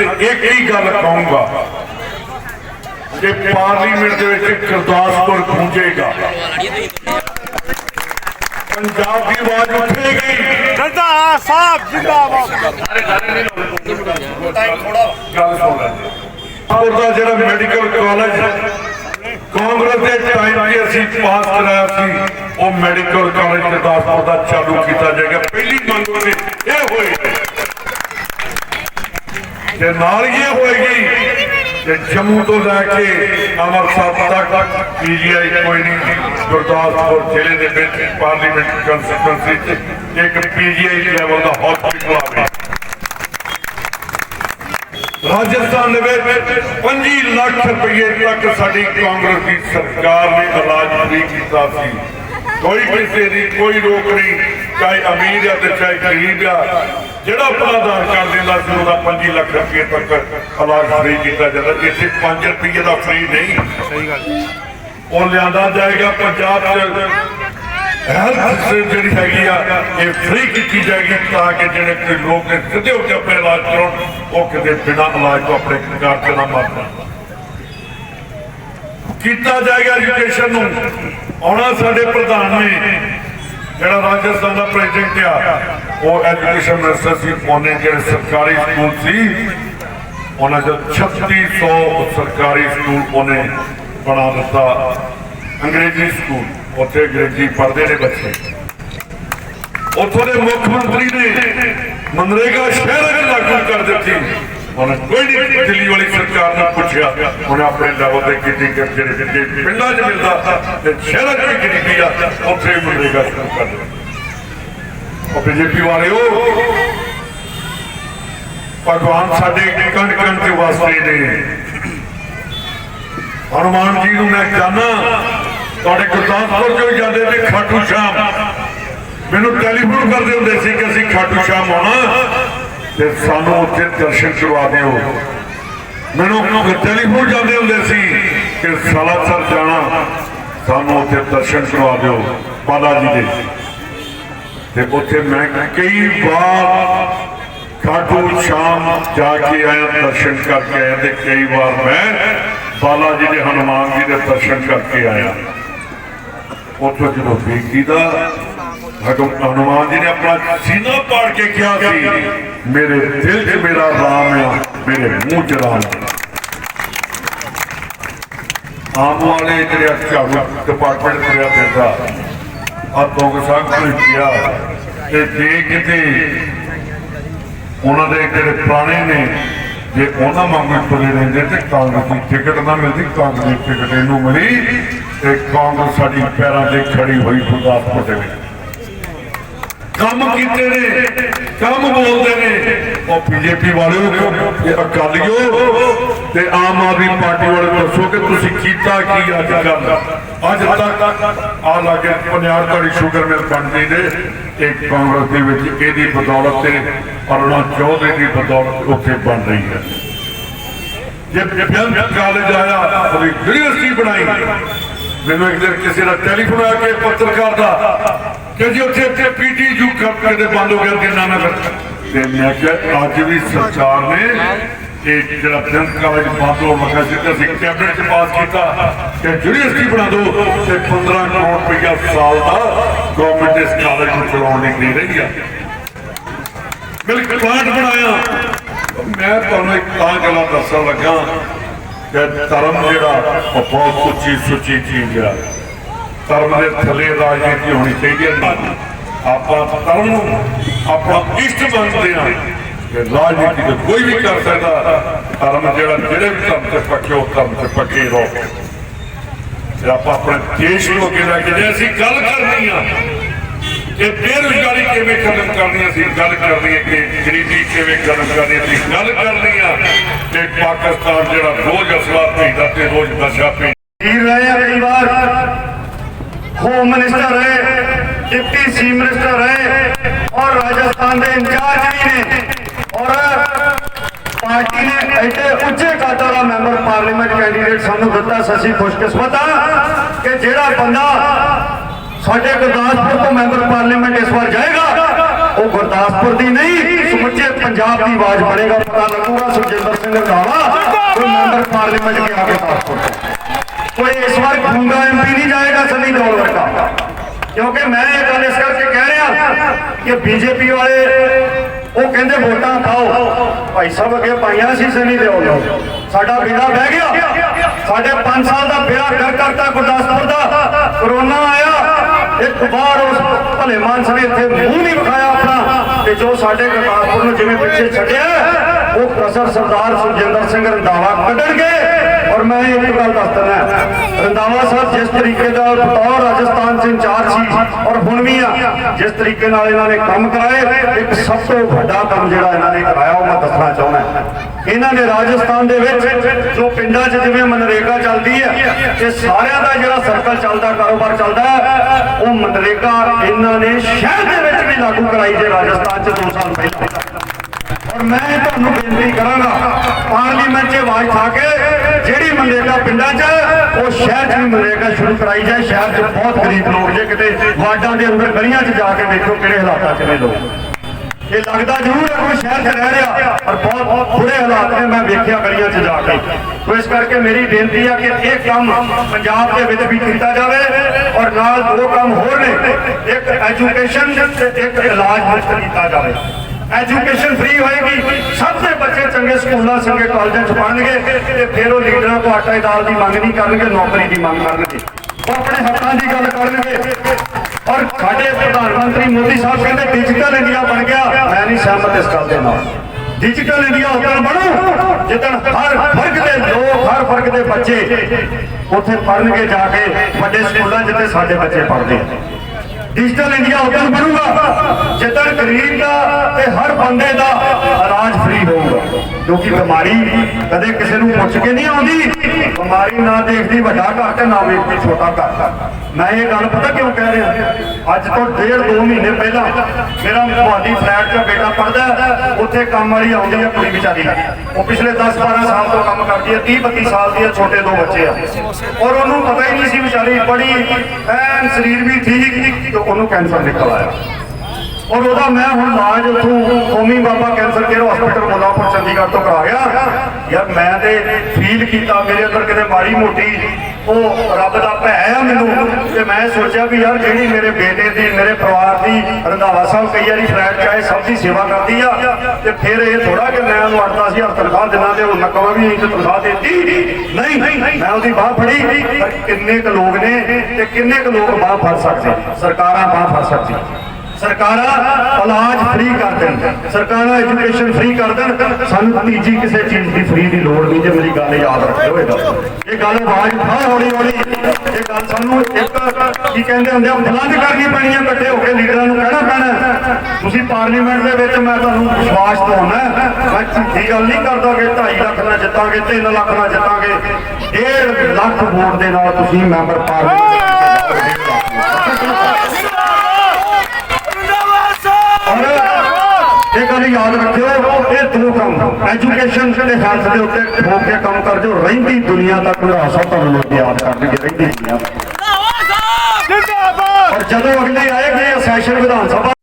ਤੇ ਇੱਕ ਹੀ ਗੱਲ ਕਹੂੰਗਾ ਕਿ ਪਾਰਲੀਮੈਂਟ ਦੇ ਵਿੱਚ ਗੁਰਦਾਸਪੁਰ ਗੂੰਜੇਗਾ। ਪੰਜਾਬ ਦੀ ਆਵਾਜ਼ ਉੱਠੇਗੀ। ਜਨਤਾ ਸਾਹਿਬ ਜਿੰਦਾਬਾਦ। ਗੱਲ ਸੁਣ ਲੈ। ਦਾ ਜਿਹੜਾ ਮੈਡੀਕਲ ਕਾਲਜ ਕਾਂਗਰਸ ਦੇ ਟਾਈਮ 'ਤੇ ਅਸੀਂ ਪਾਸ ਕਰਾਇਆ ਸੀ ਉਹ ਮੈਡੀਕਲ ਕਾਲਜ ਗੁਰਦਾਸਪੁਰ ਦਾ ਚਾਲੂ ਕੀਤਾ ਜਾਏਗਾ। ਪਹਿਲੀ ਮੰਗ ਉਹਦੀ ਇਹ ਹੋਏਗੀ ਤੇ ਨਾਲ ਹੀ ਇਹ ਹੋਏਗੀ ਕਿ ਜੰਮੂ ਤੋਂ ਲੈ ਕੇ ਅੰਮ੍ਰਿਤਸਰ ਤੱਕ ਪੀਜੀਆਈ ਕੋਈ ਨਹੀਂ, ਗੁਰਦਾਸਪੁਰ ਜ਼ਿਲ੍ਹੇ ਦੇ ਵਿੱਚ ਪਾਰਲੀਮੈਂਟ ਕੰਸਟੀਟੂਐਂਸੀ 'ਚ ਇੱਕ ਪੀਜੀਆਈ ਲੈਵਲ ਦਾ ਹਸਪੀਟਲ ਆਵੇ ਰਾਜਸਥਾਨ ਦੇ ਵਿੱਚ 25 ਲੱਖ ਰੁਪਏ ਤੱਕ ਸਾਡੀ ਕਾਂਗਰਸ ਦੀ ਸਰਕਾਰ ਨੇ ਇਲਾਜ ਫ੍ਰੀ ਕੀਤਾ ਸੀ। ਕੋਈ ਕਿਸੇ ਦੀ ਕੋਈ ਰੋਕ ਨਹੀਂ, ਚਾਹੇ ਅਮੀਰ ਆ ਤੇ ਚਾਹੇ ਗਰੀਬ ਆ। ਜਿਹੜਾ ਆਪਣਾ ਆਧਾਰ ਕਾਰਡ ਦਿੰਦਾ ਸੀ ਉਹਦਾ 25 ਲੱਖ ਰੁਪਏ ਤੱਕ ਇਲਾਜ ਫ੍ਰੀ ਕੀਤਾ ਜਾਂਦਾ ਇੱਥੇ 5 ਰੁਪਏ ਦਾ ਫ੍ਰੀ ਨਹੀਂ। ਸਹੀ ਗੱਲ ਉਹ ਲਿਆਂਦਾ ਜਾਏਗਾ ਪੰਜਾਬ 'ਚ। ਹੈਲਥ ਜਿਹੜੀ ਹੈਗੀ ਆ ਇਹ ਫ੍ਰੀ ਕੀਤੀ ਜਾਏਗੀ ਤਾਂ ਕਿ ਜਿਹੜੇ ਕੋਈ ਲੋਕ ਸਿੱਧੇ ਹੋ ਕੇ ਆਪਣੇ ਇਲਾਜ ਕਰਾਉਣ ਉਹ ਕਿਤੇ ਬਿਨਾਂ ਇਲਾਜ ਤੋਂ ਆਪਣੇ ਘਰ 'ਚ ਨਾ ਮਰ ਜਾਣ। ਕੀਤਾ ਜਾਏਗਾ ਐਜੂਕੇਸ਼ਨ ਨੂੰ। ਆਉਣਾ ਸਾਡੇ ਪ੍ਰਧਾਨ ਨੇ। ਜਿਹੜਾ ਰਾਜਸਥਾਨ ਦਾ ਪ੍ਰੈਜ਼ੀਡੈਂਟ ਆ, ਉਹ ਐਜੂਕੇਸ਼ਨ ਮਿਨਿਸਟਰ ਸੀ, ਉਹਨੇ ਜਿਹੜੇ ਸਰਕਾਰੀ ਸਕੂਲ ਸੀ, ਉਹਨਾਂ ਦੇ 3600 ਸਰਕਾਰੀ ਸਕੂਲ ਉਹਨੇ ਬਣਾ ਦਿੱਤਾ। ਅੰਗਰੇਜ਼ੀ ਸਕੂਲ ਉੱਥੇ ਅੰਗਰੇਜ਼ੀ ਪੜ੍ਹਦੇ ਨੇ ਬੱਚੇ। ਉੱਥੋਂ ਦੇ ਮੁੱਖ ਮੰਤਰੀ ਨੇ ਮਨਰੇਗਾ ਸ਼ਹਿਰਾਂ 'ਚ ਲਾਗੂ ਕਰ ਦਿੱਤੀ। ਉਹਨੇ ਕੋਈ ਦਿੱਲੀ ਵਾਲੀ ਸਰਕਾਰ ਨੇ ਪੁੱਛਿਆ? ਉਹਨੇ ਆਪਣੇ ਲੈਵਲ ਤੇ ਕੀਤੀ ਕਿ ਜਿਹੜੇ ਜਿਹੜੇ ਪਿੰਡਾਂ 'ਚ ਮਿਲਦਾ ਤੇ ਸ਼ਹਿਰਾਂ 'ਚ ਗਰੀਬੀ ਆ, ਉੱਥੇ ਵੀ ਮਨਰੇਗਾ ਸ਼ੁਰੂ ਕਰ ਦਿੱਤੀ ਉਹ ਬੀਜੇਪੀ ਵਾਲਿਓ ਭਗਵਾਨ ਸਾਡੇ ਕਣ ਕਣ ਤੇ ਵਸਦੇ ਨੇ। ਹਨੂਮਾਨ ਜੀ ਨੂੰ ਮੈਂ ਜਾਣਾ ਤੁਹਾਡੇ ਗੁਰਦਾਸਪੁਰ ਚੋਂ ਜਾਂਦੇ ਨੇ ਖਾਟੂ ਸ਼ਾਮ। ਮੈਨੂੰ ਟੈਲੀਫੋਨ ਕਰਦੇ ਹੁੰਦੇ ਸੀ ਕਿ ਅਸੀਂ ਖਾਟੂ ਸ਼ਾਮ ਆਉਣਾ। ਤੇ ਸਾਨੂੰ ਉੱਥੇ ਦਰਸ਼ਨ ਕਰਵਾ ਦਿਓ। ਮੈਨੂੰ ਟੈਲੀਫੋਨ ਜਾਂਦੇ ਹੁੰਦੇ ਸੀ ਕਿ ਸਾਲਾਸਰ ਜਾਣਾ, ਸਾਨੂੰ ਉੱਥੇ ਦਰਸ਼ਨ ਕਰਵਾ ਦਿਓ, ਬਾਲਾ ਜੀ ਦੇ। ਤੇ ਉੱਥੇ ਮੈਂ ਕਈ ਵਾਰ ਖਾਟੂ ਸ਼ਾਮ ਜਾ ਕੇ ਆਇਆ, ਦਰਸ਼ਨ ਕਰਕੇ ਆਇਆ ਤੇ ਕਈ ਵਾਰ ਮੈਂ ਬਾਲਾ ਜੀ ਦੇ, ਹਨੂਮਾਨ ਜੀ ਦੇ ਦਰਸ਼ਨ ਕਰਕੇ ਆਇਆ। ਉੱਥੋਂ ਜਦੋਂ ਬੇਕੀ ਦਾ ਹਨੂਮਾਨ ਜੀ ਨੇ ਆਪਣਾ ਸੀਨਾ ਪਾੜ ਕੇ ਕਿਹਾ ਸੀ, ਮੇਰੇ ਦਿਲ 'ਚ ਮੇਰਾ ਰਾਮ ਆ, ਮੇਰੇ ਮੂੰਹ 'ਚ ਰਾਮ ਆਮ ਵਾਲੇ ਜਿਹੜੇ ਝਾੜੂ ਡਿਪਾਰਟਮੈਂਟ ਤੁਰਿਆ ਫਿਰਦਾ ਆ ਤੋਗ ਸਾਹਿਬ ਨੂੰ ਕਿਹਾ ਤੇ ਜੇ ਕਿਤੇ ਉਹਨਾਂ ਦੇ ਜਿਹੜੇ ਪੁਰਾਣੇ ਨੇ, ਜੇ ਉਹਨਾਂ ਵਾਂਗੂ ਤੁਰੇ ਰਹਿੰਦੇ ਤੇ ਕਾਂਗਰਸ ਦੀ ਟਿਕਟ ਨਾ ਮਿਲਦੀ, ਕਾਂਗਰਸ ਦੀ ਟਿਕਟ ਇਹਨੂੰ ਮਿਲੀ, ਤੇ ਕਾਂਗਰਸ ਸਾਡੀ ਪੈਰਾਂ ਤੇ ਖੜੀ ਹੋਈ ਗੁਰਦਾਸਪੁਰ ਦੇ ਵਿੱਚ। ਕੰਮ ਕੀਤੇ ਨੇ, ਕੰਮ ਬੋਲਦੇ ਨੇ। ਉਹ ਬੀਜੇਪੀ ਵਾਲਿਓ ਤੇ ਅਕਾਲੀਓ ਤੇ ਆਮ ਆਦਮੀ ਪਾਰਟੀ ਵਾਲੇ ਦੱਸੋ ਕਿ ਤੁਸੀਂ ਕੀਤਾ ਕੀ ਅੱਜ ਕੱਲ ਅੱਜ ਤੱਕ ਆ ਲਾਗੇ ਪਨਿਆਰ ਤੁਹਾਡੀ ਸ਼ੂਗਰ ਮਿਲ ਬਣਦੀ ਨੇ। ਤੇ ਕਾਂਗਰਸ ਦੇ ਵਿੱਚ ਇਹਦੀ ਬਦੌਲਤ ਤੇ ਅਰੁਣਾ ਚੌਧਰੀ ਦੀ ਬਦੌਲਤ ਉੱਥੇ ਬਣ ਰਹੀ ਹੈ। ਜੇ ਬਿਆਨ ਕਾਲਜ ਆਇਆ ਉਹਦੀ ਯੂਨੀਵਰਸਿਟੀ ਬਣਾਈ। ਮੈਨੂੰ ਇੱਕ ਦਿਨ ਕਿਸੇ ਦਾ ਟੈਲੀਫੋਨ ਆ ਕੇ ਪੱਤਰਕਾਰ ਦਾ ਕਿ ਜੀ ਉੱਥੇ ਉੱਥੇ ਪੀਟੀ ਯੂ ਕੱਪ ਕਰਦੇ ਬੰਦ ਹੋ ਗਿਆ ਕਿੰਨਾ ਨਗਰ ਤੇ ਮੈਂ ਕਿਹਾ, ਅੱਜ ਵੀ ਸਰਕਾਰ ਨੇ ਇਹ ਜਿਹੜਾ ਬਿਆਨ ਕਾਲਜ ਬੰਦ ਹੋਣ ਲੱਗਾ ਸੀ, ਤੇ ਕੈਬਨਿਟ ਚ ਪਾਸ ਕੀਤਾ। ਕਿ ਯੂਨੀਵਰਸਿਟੀ ਬਣਾ ਦਿਓ, ਤੇ 15 ਕਰੋੜ ਰੁਪਇਆ ਸਾਲ ਦਾ ਗਵਰਨਮੈਂਟ ਇਸ ਕਾਲਜ ਨੂੰ ਚਲਾਉਣ ਲਈ ਦੇ ਰਹੀ ਆ। ਮਿਲਕ ਪਲਾਂਟ ਬਣਾਇਆ। ਮੈਂ ਤੁਹਾਨੂੰ ਇੱਕ ਤਾਂ ਗੱਲਾਂ ਦੱਸਣ ਲੱਗਾ ਕਿ ਧਰਮ ਜਿਹੜਾ ਉਹ ਬਹੁਤ ਉੱਚੀ ਸੁੱਚੀ ਚੀਜ਼ ਆ। ਧਰਮ ਦੇ ਥੱਲੇ ਰਾਜਨੀਤੀ ਹੋਣੀ ਚਾਹੀਦੀ ਹੈ। ਆਪਾਂ ਧਰਮ ਨੂੰ ਆਪਣਾ ਇਸ਼ਟ ਮੰਨਦੇ ਆ ਕਿ ਰਾਜਨੀਤੀ ਤਾਂ ਕੋਈ ਵੀ ਕਰ ਸਕਦਾ, ਧਰਮ ਜਿਹੜਾ ਜਿਹੜੇ ਵੀ ਧਰਮ ਤੇ ਪੱਕੇ ਉਹ ਧਰਮ ਤੇ ਪੱਕੇ ਰਹੋ। ਤੇ ਆਪਾਂ ਆਪਣੇ ਦੇਸ਼ ਨੂੰ ਅੱਗੇ ਲੈ ਕੇ ਜੇ ਅਸੀਂ ਗੱਲ ਕਰਨੀ ਆ ਕਿ ਬੇਰੁਜ਼ਗਾਰੀ ਕਿਵੇਂ ਖਤਮ ਕਰਨੀ ਹੈ ਅਸੀਂ ਗੱਲ ਕਰਨੀ ਹੈ ਕਿ ਗਰੀਬੀ ਕਿਵੇਂ ਖਤਮ ਕਰਨੀ ਅਸੀਂ ਗੱਲ ਕਰਨੀ ਆ ਕਿ ਪਾਕਿਸਤਾਨ ਜਿਹੜਾ ਰੋਜ਼ ਅਸਲਾ ਭੇਜਦਾ ਤੇ ਰੋਜ਼ ਨਸ਼ਾ ਭੇਜਦਾ। ਹੀਰ ਰਹੇ ਆ ਹੋਮ ਮਿਨਿਸਟਰ ਰਹੇ ਡਿਪਟੀ ਸੀ ਮਿਨਿਸਟਰ ਰਹੇ ਔਰ ਰਾਜਸਥਾਨ ਦੇ ਇੰਚਾਰਜ ਵੀ ਨੇ। ਔਰ ਪਾਰਟੀ ਨੇ ਐਡੇ ਉੱਚੇ ਕਾਦਰ ਦਾ ਮੈਂਬਰ ਪਾਰਲੀਮੈਂਟ ਕੈਂਡੀਡੇਟ ਸਾਨੂੰ ਦਿੱਤਾ ਸਸੀ ਖੁਸ਼ਕਿਸਮਤ ਆ ਕਿ ਜਿਹੜਾ ਬੰਦਾ ਸਾਡੇ ਗੁਰਦਾਸਪੁਰ ਤੋਂ ਮੈਂਬਰ ਪਾਰਲੀਮੈਂਟ ਇਸ ਵਾਰ ਜਾਏਗਾ, ਉਹ ਗੁਰਦਾਸਪੁਰ ਦੀ ਨਹੀਂ, ਸਮੁੱਚੇ ਪੰਜਾਬ ਦੀ ਆਵਾਜ਼ ਬਣੇਗਾ, ਪਤਾ ਲੱਗੂਗਾ ਸੁਖਜਿੰਦਰ ਸਿੰਘ ਰੰਧਾਵਾ, ਕੋਈ ਮੈਂਬਰ ਪਾਰਲੀਮੈਂਟ ਗਿਆ ਗੁਰਦਾਸਪੁਰ ਤੋਂ। ਵਾਰ ਖੁੰਗਾ ਐਮਪੀ ਨਹੀਂ ਜਾਏਗਾ ਸਨੀ ਦੌਲ ਵਰਗਾ। ਕਿਉਂਕਿ ਮੈਂ ਇਹ ਗੱਲ ਇਸ ਕਰਕੇ ਕਹਿ ਰਿਹਾ ਕਿ ਬੀਜੇਪੀ ਵਾਲੇ, ਉਹ ਕਹਿੰਦੇ ਵੋਟਾਂ ਖਾਓ ਭਾਈ ਸਾਹਿਬ ਅੱਗੇ ਪਾਈਆਂ ਸੀ ਸਨੀ ਦਿਓਲ ਸਾਡਾ ਬਿਨਾ ਬਹਿ ਗਿਆ। ਸਾਡੇ 5 ਸਾਲ ਦਾ ਵਿਆਹ ਕਰ ਕਰਤਾ ਗੁਰਦਾਸਪੁਰ ਦਾ। ਕਰੋਨਾ ਆਇਆ। ਇੱਕ ਵਾਰ ਉਸ ਭਲੇ ਮਾਨਸ ਨੇ ਇੱਥੇ ਮੂੰਹ ਨਹੀਂ ਵਿਖਾਇਆ ਆਪਣਾ। ਤੇ ਜੋ ਸਾਡੇ ਗੁਰਦਾਸਪੁਰ ਨੂੰ ਜਿਵੇਂ ਪਿੱਛੇ ਛੱਡਿਆ, ਉਹ ਪ੍ਰੋਫੈਸਰ ਸਰਦਾਰ ਸੁਖਜਿੰਦਰ ਸਿੰਘ ਰੰਧਾਵਾ ਕੱਢਣਗੇ। ਔਰ ਮੈਂ ਇੱਕ ਗੱਲ ਦੱਸ ਦਿੰਦਾ ਰੰਧਾਵਾ ਸਾਹਿਬ ਜਿਸ ਤਰੀਕੇ ਦਾ ਬਤੌਰ ਰਾਜਸਥਾਨ ਚ ਇੰਚਾਰਜ ਸੀ ਔਰ ਹੁਣ ਵੀ ਆ, ਜਿਸ ਤਰੀਕੇ ਨਾਲ ਇਹਨਾਂ ਨੇ ਕੰਮ ਕਰਾਏ, ਇੱਕ ਸਭ ਤੋਂ ਵੱਡਾ ਕੰਮ ਜਿਹੜਾ ਇਹਨਾਂ ਨੇ ਕਰਾਇਆ ਉਹ ਮੈਂ ਦੱਸਣਾ ਚਾਹੁੰਦਾ ਇਹਨਾਂ ਨੇ ਰਾਜਸਥਾਨ ਦੇ ਵਿੱਚ ਜੋ ਪਿੰਡਾਂ 'ਚ ਜਿਵੇਂ ਮਨਰੇਗਾ ਚੱਲਦੀ ਹੈ, ਇਹ ਸਾਰਿਆਂ ਦਾ ਜਿਹੜਾ ਸਰਕਲ ਚੱਲਦਾ, ਕਾਰੋਬਾਰ ਚੱਲਦਾ ਉਹ ਮਨਰੇਗਾ ਇਹਨਾਂ ਨੇ ਸ਼ਹਿਰ ਦੇ ਵਿੱਚ ਵੀ ਲਾਗੂ ਕਰਾਈ ਜੇ ਰਾਜਸਥਾਨ 'ਚ 2 ਸਾਲ ਪਹਿਲਾਂ। ਔਰ ਮੈਂ ਤੁਹਾਨੂੰ ਬੇਨਤੀ ਕਰਾਂਗਾ ਪਾਰਲੀਮੈਂਟ 'ਚ ਆਵਾਜ਼ ਉਠਾ ਕੇ ਜਿਹੜੀ ਮਨਰੇਗਾ ਪਿੰਡਾਂ 'ਚ, ਉਹ ਸ਼ਹਿਰ 'ਚ ਵੀ ਮਨਰੇਗਾ ਸ਼ੁਰੂ ਕਰਾਈ ਜਾਏ। ਸ਼ਹਿਰ 'ਚ ਬਹੁਤ ਗਰੀਬ ਲੋਕ ਜੇ ਕਿਤੇ ਵਾਰਡਾਂ ਦੇ ਅੰਦਰ ਗਲੀਆਂ 'ਚ ਜਾ ਕੇ ਦੇਖੋ ਕਿਹੜੇ ਹਾਲਾਤਾਂ 'ਚ ਨੇ ਲੋਕ। ਇਹ ਲੱਗਦਾ ਜ਼ਰੂਰ ਹੈ ਕੋਈ ਸ਼ਹਿਰ 'ਚ ਰਹਿ ਰਿਹਾ, ਪਰ ਬਹੁਤ ਬੁਰੇ ਹਾਲਾਤ ਨੇ, ਮੈਂ ਵੇਖਿਆ ਗਲੀਆਂ 'ਚ ਜਾ ਕੇ। ਸੋ ਇਸ ਕਰਕੇ ਮੇਰੀ ਬੇਨਤੀ ਹੈ ਕਿ ਇਹ ਕੰਮ ਪੰਜਾਬ ਦੇ ਵਿੱਚ ਵੀ ਕੀਤਾ ਜਾਵੇ ਔਰ ਨਾਲ ਦੋ ਕੰਮ ਹੋਰ ਨੇ। ਇੱਕ ਐਜੂਕੇਸ਼ਨ ਤੇ ਇੱਕ ਇਲਾਜ ਮੁਫਤ ਕੀਤਾ ਜਾਵੇ। ਐਜੂਕੇਸ਼ਨ ਫ੍ਰੀ ਹੋਏਗੀ। ਸਭ ਦੇ ਬੱਚੇ ਚੰਗੇ ਸਕੂਲਾਂ, ਚੰਗੇ ਕਾਲਜਾਂ 'ਚ ਪੜ੍ਹਨਗੇ ਤੇ ਫਿਰ ਉਹ ਲੀਡਰਾਂ ਤੋਂ ਆਟਾ ਦਾਲ ਦੀ ਮੰਗ ਨਹੀਂ ਕਰਨਗੇ, ਨੌਕਰੀ ਦੀ ਮੰਗ ਕਰਨਗੇ। ਉਹ ਆਪਣੇ ਹੱਕਾਂ ਦੀ ਗੱਲ ਕਰਨਗੇ। ਔਰ ਸਾਡੇ ਪ੍ਰਧਾਨ ਮੰਤਰੀ ਮੋਦੀ ਸਾਹਿਬ ਕਹਿੰਦੇ ਡਿਜੀਟਲ ਇੰਡੀਆ ਬਣ ਗਿਆ। ਮੈਂ ਨਹੀਂ ਸਹਿਮਤ ਇਸ ਗੱਲ ਦੇ ਨਾਲ। ਡਿਜੀਟਲ ਇੰਡੀਆ ਉਦੋਂ ਬਣੂ। ਜਿੱਦਣ ਹਰ ਵਰਗ ਦੇ ਲੋਕ, ਹਰ ਵਰਗ ਦੇ ਬੱਚੇ ਉੱਥੇ ਪੜ੍ਹਨਗੇ ਜਾ ਕੇ, ਵੱਡੇ ਸਕੂਲਾਂ ਜਿੱਥੇ ਸਾਡੇ ਬੱਚੇ ਪੜ੍ਹਦੇ ਆ। ਡਿਜੀਟਲ ਇੰਡੀਆ ਉਦੋਂ ਬਣੂਗਾ। ਜਿੱਦਣ ਗਰੀਬ ਦਾ ਤੇ ਹਰ ਬੰਦੇ ਦਾ ਇਲਾਜ ਫ੍ਰੀ ਹੋਊਗਾ। ਕਿਉਂਕਿ ਬਿਮਾਰੀ ਕਦੇ ਕਿਸੇ ਨੂੰ ਪੁੱਛ ਕੇ ਨਹੀਂ ਆਉਂਦੀ। ਬਿਮਾਰੀ ਨਾ ਦੇਖਦੀ, ਵੱਡਾ ਘਰ ਤੇ ਨਾ ਵੇਖਦੀ, ਛੋਟਾ ਘਰ। ਮੈਂ ਇਹ ਗੱਲ ਪਤਾ ਕਿਉਂ ਕਹਿ ਰਿਹਾ? ਅੱਜ ਤੋਂ ਡੇਢ ਦੋ ਮਹੀਨੇ ਪਹਿਲਾਂ ਮੇਰਾ ਮੁਹਾਲੀ ਫਲੈਟ 'ਚ ਬੇਟਾ ਪੜਦਾ ਉੱਥੇ ਕੰਮ ਵਾਲੀ ਆਉਂਦੀ ਹੈ ਕੁੜੀ ਵਿਚਾਰੀ। ਉਹ ਪਿਛਲੇ 10 12 ਸਾਲ ਤੋਂ ਕੰਮ ਕਰਦੀ ਹੈ 30 32 ਸਾਲ ਦੀ ਹੈ, ਛੋਟੇ ਦੋ ਬੱਚੇ ਆ। ਔਰ ਉਹਨੂੰ ਪਤਾ ਹੀ ਨਹੀਂ ਸੀ ਵਿਚਾਰੀ, ਬੜੀ ਐਨ ਸਰੀਰ ਵੀ ਠੀਕ ਤੇ ਉਹਨੂੰ ਕੈਂਸਰ ਨਿਕਲ ਆਇਆ ਔਰ ਉਹਦਾ ਮੈਂ ਹੁਣ ਇਲਾਜ ਉੱਥੋਂ Homi Bhabha cancer care hospital Mullanpur, Chandigarh ਤੋਂ ਕਰਾ ਗਿਆ ਯਾਰ ਮੈਂ ਤੇ ਫੀਲ ਕੀਤਾ, ਮੇਰੇ ਅੰਦਰ ਕਿਤੇ ਮਾੜੀ ਮੋਟੀ ਉਹ ਰੱਬ ਦਾ ਭੈ ਆ ਮੈਨੂੰ। ਤੇ ਮੈਂ ਸੋਚਿਆ ਵੀ ਯਾਰ ਜਿਹੜੀ ਮੇਰੇ ਬੇਟੇ ਦੀ, ਮੇਰੇ ਪਰਿਵਾਰ ਦੀ ਰੰਧਾਵਾ ਸਾਹਿਬ ਕਈ ਵਾਰੀ ਫਲੈਟ ਚਾਹੇ ਸਭ ਦੀ ਸੇਵਾ ਕਰਦੀ ਆ, ਤੇ ਫਿਰ ਇਹ ਥੋੜਾ ਕਿ ਮੈਂ ਉਹਨੂੰ 8-10000 ਤਨਖਾਹ ਦਿਨਾਂ ਤੇ ਹੁਣ ਮੈਂ ਕਹਾਂ ਵੀ ਇਹ ਤਨਖਾਹ ਦੇਤੀ। ਨਹੀਂ, ਮੈਂ ਉਹਦੀ ਬਾਹ ਫੜੀ ਕਿੰਨੇ ਕੁ ਲੋਕ ਨੇ ਤੇ ਕਿੰਨੇ ਕੁ ਲੋਕ ਬਾਹ ਫੜ ਸਕਦੇ? ਸਰਕਾਰਾਂ ਬਾਹ ਫੜ ਸਕਦੀਆਂ। ਸਰਕਾਰਾਂ ਇਲਾਜ ਫ੍ਰੀ ਕਰ ਦੇਣ। ਸਰਕਾਰਾਂ ਐਜੂਕੇਸ਼ਨ ਫ੍ਰੀ ਕਰ ਦੇਣ। ਸਾਨੂੰ ਤੀਜੀ ਕਿਸੇ ਚੀਜ਼ ਦੀ ਫ੍ਰੀ ਦੀ ਲੋੜ ਨਹੀਂ ਜੇ ਮੇਰੀ ਗੱਲ ਯਾਦ ਰੱਖਿਓ ਇਹ ਇਹ ਗੱਲ ਆਵਾਜ਼ ਉਠਾਓ ਹੌਲੀ ਹੌਲੀ। ਇਹ ਗੱਲ ਸਾਨੂੰ ਇੱਕ ਕੀ ਕਹਿੰਦੇ ਹੁੰਦੇ ਆ, ਬੁਲੰਦ ਕਰਨੀ ਪੈਣੀ ਆ, ਇਕੱਠੇ ਹੋ ਕੇ ਲੀਡਰਾਂ ਨੂੰ ਕਹਿਣਾ ਪੈਣਾ। ਤੁਸੀਂ ਪਾਰਲੀਮੈਂਟ ਦੇ ਵਿੱਚ ਮੈਂ ਤੁਹਾਨੂੰ ਵਿਸ਼ਵਾਸ ਦਿਵਾਉਣਾ ਮੈਂ ਝੂਠੀ ਗੱਲ ਨਹੀਂ ਕਰਦਾ ਕਿ 2.5 ਲੱਖ ਨਾਲ ਜਿੱਤਾਂਗੇ 3 ਲੱਖ ਨਾਲ ਜਿੱਤਾਂਗੇ। 1.5 ਲੱਖ ਵੋਟ ਦੇ ਨਾਲ ਤੁਸੀਂ ਮੈਂਬਰ ਪਾਰਲੀਮੈਂਟ ਔਰ ਇਹ ਗੱਲ ਯਾਦ ਰੱਖਿਓ ਇਹ ਦੋ ਕੰਮ ਐਜੂਕੇਸ਼ਨ ਤੇ ਹੈਲਥ ਦੇ ਉੱਤੇ ਠੋਕ ਕੇ ਕੰਮ ਕਰ ਜੋ ਰਹਿੰਦੀ ਦੁਨੀਆ ਤੱਕ ਹਰਾਸਾ ਤੁਹਾਨੂੰ ਲੋਕ ਯਾਦ ਕਰਨਗੇ ਰਹਿੰਦੀ ਦੁਨੀਆ ਜਿੰਦਾਬਾਦ! ਔਰ ਜਦੋਂ ਅਗਲੇ ਆਏਗੇ ਸੈਸ਼ਨ ਵਿਧਾਨ ਸਭਾ